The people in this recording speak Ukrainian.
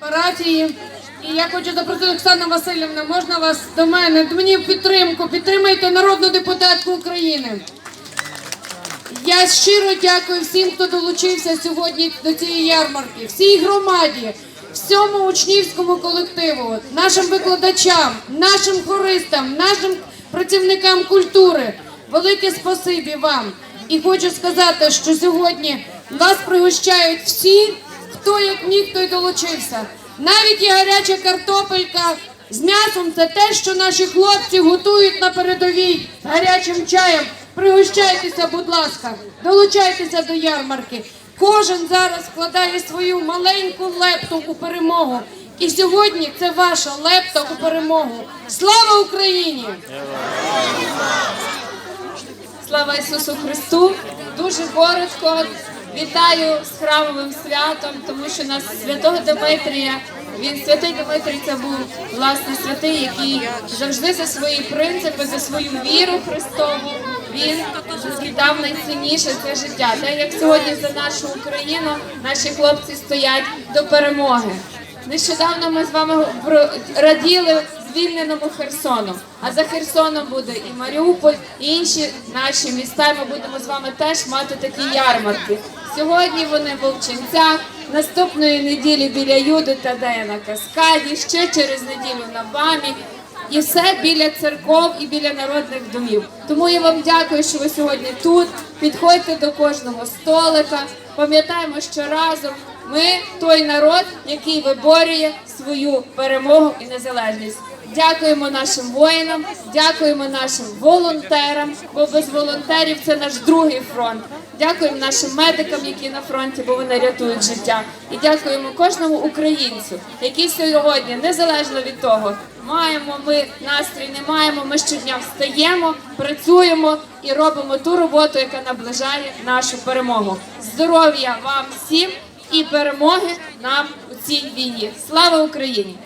Парафії. І я хочу запросити Оксана Васильівна, можна вас до мене, до мені в підтримку. Підтримайте народну депутатку України. Я щиро дякую всім, хто долучився сьогодні до цієї ярмарки, всій громаді, всьому учнівському колективу, нашим викладачам, нашим хористам, нашим працівникам культури. Велике спасибі вам. І хочу сказати, що сьогодні вас пригощають всі, хто як міг, той долучився. Навіть і гаряча картопелька з м'ясом це те, що наші хлопці готують на передовій гарячим чаєм. Пригощайтеся, будь ласка, долучайтеся до ярмарки. Кожен зараз вкладає свою маленьку лепту у перемогу. І сьогодні це ваша лепта у перемогу. Слава Україні! Слава Ісусу Христу! Дуже коротко вітаю з храмовим святом, тому що нас святого Дмитрія. Він святий Дмитрій це був власне святий, який завжди за свої принципи, за свою віру Христову. Він віддав найцінніше це життя. Так як сьогодні за нашу Україну наші хлопці стоять до перемоги. Нещодавно ми з вами раділи звільненому Херсону. А за Херсоном буде і Маріуполь, і інші наші міста. Ми будемо з вами теж мати такі ярмарки. Сьогодні вони в Волчинцях, наступної неділі біля Юди Тадея на Каскаді, ще через неділю на Бамі. І все біля церков і біля народних домів. Тому я вам дякую, що ви сьогодні тут. Підходьте до кожного столика. Пам'ятаємо, що разом ми той народ, який виборює свою перемогу і незалежність. Дякуємо нашим воїнам, дякуємо нашим волонтерам, бо без волонтерів це наш другий фронт. Дякуємо нашим медикам, які на фронті, бо вони рятують життя. І дякуємо кожному українцю, який сьогодні, незалежно від того, маємо ми настрій, не маємо. Ми щодня встаємо, працюємо і робимо ту роботу, яка наближає нашу перемогу. Здоров'я вам всім і перемоги нам у цій війні. Слава Україні!